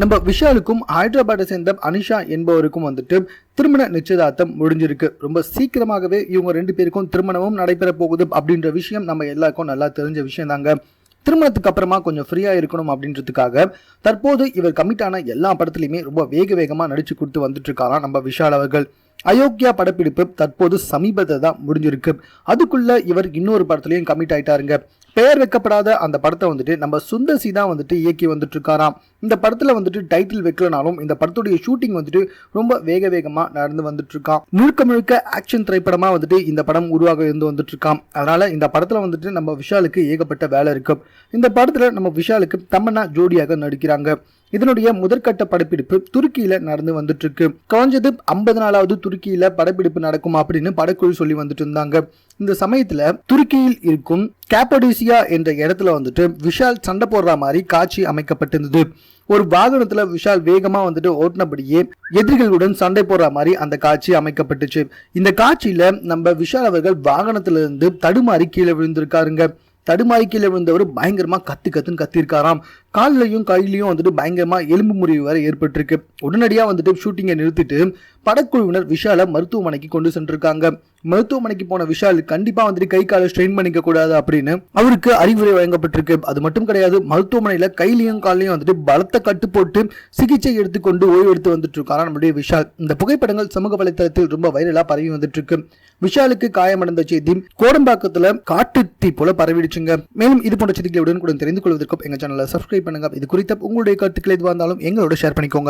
நம்ம விஷாலுக்கும் ஹைதராபாத்தை சேர்ந்த அனிஷா என்பவருக்கும் வந்துட்டு திருமண நிச்சயதார்த்தம் முடிஞ்சிருக்கு. ரொம்ப சீக்கிரமாகவே இவங்க ரெண்டு பேருக்கும் திருமணமும் நடைபெற போகுது அப்படின்ற விஷயம் நம்ம எல்லாருக்கும் நல்லா தெரிஞ்ச விஷயம் தாங்க. திருமணத்துக்கு அப்புறமா கொஞ்சம் ஃப்ரீயாக இருக்கணும் அப்படின்றதுக்காக தற்போது இவர் கமிட்டான எல்லா படத்துலையுமே ரொம்ப வேக வேகமாக நடித்து கொடுத்து வந்துட்டு இருக்காராம் நம்ம விஷால் அவர்கள். அயோக்கியா படப்பிடிப்பு தற்போது சமீபத்தை தான் முடிஞ்சிருக்கு. அதுக்குள்ள இவர் இன்னொரு படத்துலையும் கமிட் ஆயிட்டாருங்க. பெயர் வைக்கப்படாத அந்த படத்தை வந்துட்டு நம்ம சுந்தர்சி தான் வந்துட்டு இயக்கி வந்துட்டு இருக்காராம் இந்த படத்துல வந்துட்டு டைட்டில் வைக்கலனாலும் இந்த படத்துடைய ஷூட்டிங் வந்துட்டு ரொம்ப வேக வேகமா நடந்து வந்துட்டு இருக்கான் முழுக்க முழுக்க ஆக்ஷன் திரைப்படமா வந்துட்டு இந்த படம் உருவாக இருந்து வந்துட்டு இருக்கான் அதனால இந்த படத்துல வந்துட்டு நம்ம விஷாலுக்கு ஏகப்பட்ட வேலை இருக்கு. இந்த படத்துல நம்ம விஷாலுக்கு தமன்னா ஜோடியாக நடிக்கிறாங்க. இதனுடைய முதற்கட்ட படப்பிடிப்பு துருக்கியில நடந்து வந்துட்டு இருக்கு குறைஞ்சது ஐம்பது நாளாவது துருக்கியில படப்பிடிப்பு நடக்கும் அப்படின்னு படக்குழு சொல்லி வந்துட்டு இருந்தாங்க. இந்த சமயத்துல துருக்கியில் இருக்கும் கேப்படிசியா என்ற இடத்துல வந்துட்டு விஷால் சண்டை போடுற மாதிரி காட்சி அமைக்கப்பட்டிருந்தது. ஒரு வாகனத்துல விஷால் வேகமா வந்துட்டு ஓட்டினபடியே எதிரிகளுடன் சண்டை போடுற மாதிரி அந்த காட்சி அமைக்கப்பட்டுச்சு. இந்த காட்சியில நம்ம விஷால் அவர்கள் வாகனத்துல இருந்து தடுமாறி கீழே விழுந்திருக்காருங்க. தடுமாறி கீழே விழுந்தவர் பயங்கரமாக கத்து கத்துன்னு கத்திருக்காராம். கால்லையும் கையிலையும் வந்துட்டு பயங்கரமாக எலும்பு முறிவு வேறு ஏற்பட்டிருக்கு. உடனடியாக வந்துட்டு ஷூட்டிங்கை நிறுத்திட்டு படக்குழுவினர் விஷாலை மருத்துவமனைக்கு கொண்டு சென்றிருக்காங்க. மருத்துவமனைக்கு போன விஷால் கண்டிப்பா வந்துட்டு கை காலை ஸ்ட்ரெயின் பண்ணிக்க கூடாது அப்படின்னு அவருக்கு அறிவுரை வழங்கப்பட்டிருக்கு. அது மட்டும் கிடையாது மருத்துவமனையில கையிலையும் காலையும் வந்துட்டு பலத்த கட்டு போட்டு சிகிச்சை எடுத்துக்கொண்டு ஓய்வு எடுத்து வந்துட்டு இருக்காரா நம்முடைய விஷால். இந்த புகைப்படங்கள் சமூக வலைத்தளத்தில் ரொம்ப வைரலா பரவி வந்துட்டு இருக்கு விஷாலுக்கு காயமடைந்த செய்தி கோடம்பாக்கத்துல காட்டு தீ போல பரவிடுச்சுங்க. மேலும் இது போன்ற செய்திகளை உடனுக்குடன் தெரிந்து கொள்வதற்கும் எங்க சேனலை சப்ஸ்கிரைப் பண்ணுங்க. இது குறித்த உங்களுடைய கருத்துக்கள் எதுவாக இருந்தாலும் எங்களோட ஷேர் பண்ணிக்கோங்க.